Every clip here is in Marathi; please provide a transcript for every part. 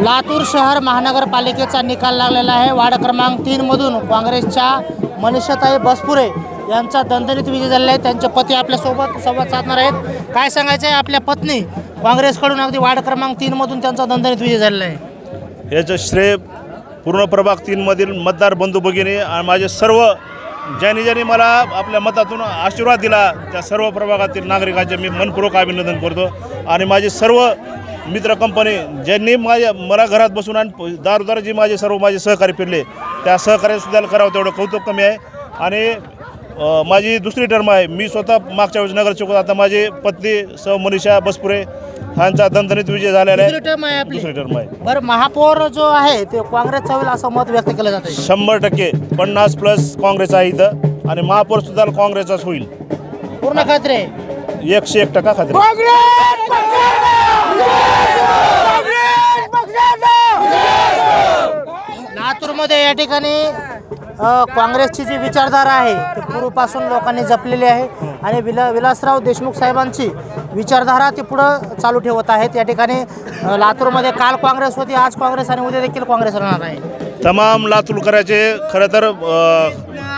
लातूर शहर महानगरपालिकेचा निकाल लागलेला आहे. वार्ड क्रमांक तीनमधून काँग्रेसच्या मनीषाताई बसपुरे यांचा दणदणीत विजय झालेला आहे. त्यांचे पती आपल्यासोबत संवाद साधणार आहेत. काय सांगायचं आहे? आपल्या पत्नी काँग्रेसकडून अगदी वार्ड क्रमांक तीनमधून त्यांचा दणदणीत विजय झालेला आहे. याचं श्रेय पूर्ण प्रभाग तीनमधील मतदार बंधू भगिनी आणि माझे सर्व ज्यांनी ज्यांनी मला आपल्या मतातून आशीर्वाद दिला त्या सर्व प्रभागातील नागरिकांचे मी मनपूर्वक अभिनंदन करतो. आणि माझे सर्व मित्र कंपनी ज्यांनी माझ्या मला घरात बसून आणि दारोदार जी माझे सर्व माझे सहकारी फिरले त्या सहकार्यसुद्धा करावं तेवढं कौतुक कमी आहे. आणि माझी दुसरी टर्म आहे मी स्वतः मागच्या वेळेस नगरसेवक होतो. आता माझी पत्नी सौ मनीषा बसपुरे ह्यांचा दणदणीत विजय झालेला दुसरी आहे टर्म आहे आपली. दुसरी टर्म आहे. बरं महापौर जो आहे ते काँग्रेसचा होईल असं मत व्यक्त केलं जातं शंभर टक्के पन्नास प्लस काँग्रेस आहे इथं आणि महापौर सुद्धा काँग्रेसचाच होईल. पूर्ण खात्री एकशे एक टक्का खात्री लातूरमध्ये या ठिकाणी अ, काँग्रेसची जी विचारधारा आहे ती पूर्वपासून लोकांनी जपलेली आहे. आणि विला विलासराव देशमुख साहेबांची विचारधारा ती पुढं चालू ठेवत आहेत. या ठिकाणी अ, लातूरमध्ये काल काँग्रेस होती आज काँग्रेस आणि उद्या देखील काँग्रेस राहणार आहे. तमाम लातूरकरांचे खरं तर अ,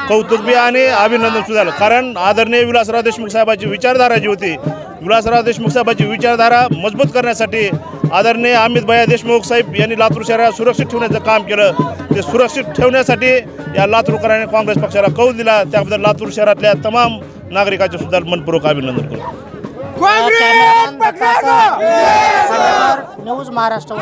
कौतुक बी आणि अभिनंदन सुद्धा झालं. कारण आदरणीय विलासराव देशमुख साहेबांची विचारधारा जी होती विलासराव देशमुख साहेबांची विचारधारा मजबूत करण्यासाठी आदरणीय अमित भैया देशमुख साहेब यांनी लातूर शहरात सुरक्षित ठेवण्याचं काम केलं. ते सुरक्षित ठेवण्यासाठी या लातूरकरांनी काँग्रेस पक्षाला कौल दिला. त्याबद्दल लातूर शहरातल्या तमाम नागरिकांचे सुद्धा मनपूर्वक अभिनंदन करतो. न्यूज महाराष्ट्र